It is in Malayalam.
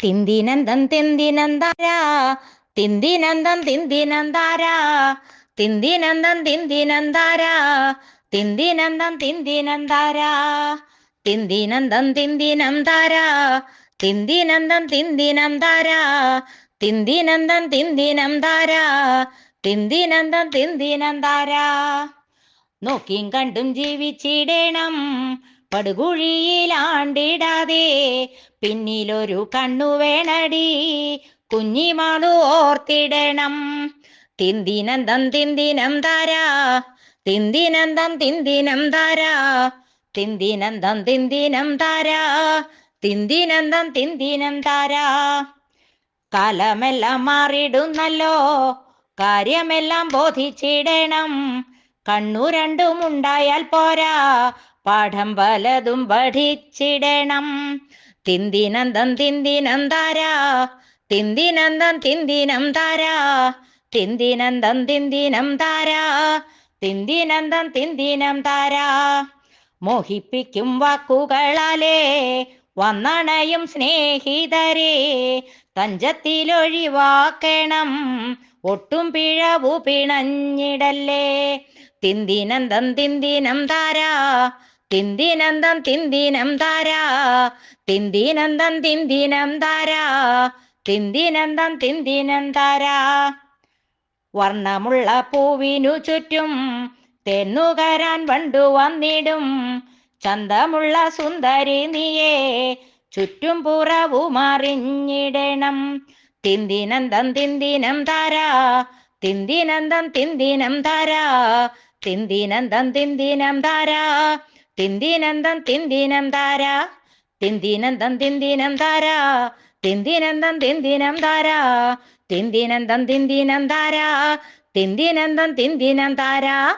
തിന്തിനന്തം തിന്തിനന്താര? തിന്തിനന്ദം തിന്തിനന്താര? തിന്തിനന്ദം തിന്തിനന്താര? തിന്തിനന്ദം തിന്തിനന്താര? തിന്തിനന്ദം തിന്തിനന്താര? തിന്തിനന്ദം തിന്തിനന്താര? തിന്തിനന്ദം തിന്തിനന്താര? തിന്തിനന്ദം തിന്തിനന്താര? നോക്കിയും കണ്ടും ജീവിച്ചിടണം. പടുകുഴിയിലാണ്ടിടാതെ പിന്നിലൊരു കണ്ണു വേണടി. കുഞ്ഞിമാളു ഓർത്തിടണം. തിന്തിനന്തം തിന്തിനം താരാ. തിന്തിനന്തം തിന്തിനം താരാ. തിന്തിനന്തം തിന്തിനം താരാ. തിന്തിനന്തം തിന്തിനം താരാ. കാലമെല്ലാം മാറിടുന്നല്ലോ. കാര്യമെല്ലാം ബോധിച്ചിടണം. കണ്ണു രണ്ടും ഉണ്ടായാൽ പോരാ. പാഠം പലതും പഠിച്ചിടണം. തിന്തിനന്തം തിന്തിനം താരാ തിന്തിനന്തം തിന്തിനം താരാ തിന്തിനന്തം തിന്തിനം താരാ തിന്തിനന്തം തിന്തിനം താരാ മോഹിപ്പിക്കും വാക്കുകളാലേ വന്നണയും സ്നേഹിതരെ തഞ്ചത്തിലൊഴിവാക്കണം. ഒട്ടും പിഴവു പിണഞ്ഞിടല്ലേ തിന്തിനന്തം തിന്തിനം താരാ. തിന്തിനന്തം തിന്തിനം താരാ. തിന്തിനന്തം തിന്തിനം താരാ. തിന്തിനന്തം തിന്തിനം താരാ. വർണമുള്ള പൂവിനു ചുറ്റും തെന്നുകരാൻ വണ്ടു വന്നിടും. ചന്തമുള്ള സുന്ദരി നീയേ ചുറ്റും പുറവുമറിഞ്ഞിടണം തിന്തിനന്തം തിന്തിനം താരാ. തിന്തിനന്തം തിന്തിനം താരാ. തിന്തിനന്തം തിന്തിനം താരാ. തിന്തിനന്തം തിന്തിനം താരാ. തിന്തിനന്തം തിന്തിനം താരാ. തിന്തിനന്തം തിന്തിനം താരാ. തിന്തിനന്തം തിന്തിനം ധാരാ തിന്തിനന്തം തിന്തിനം താരാ.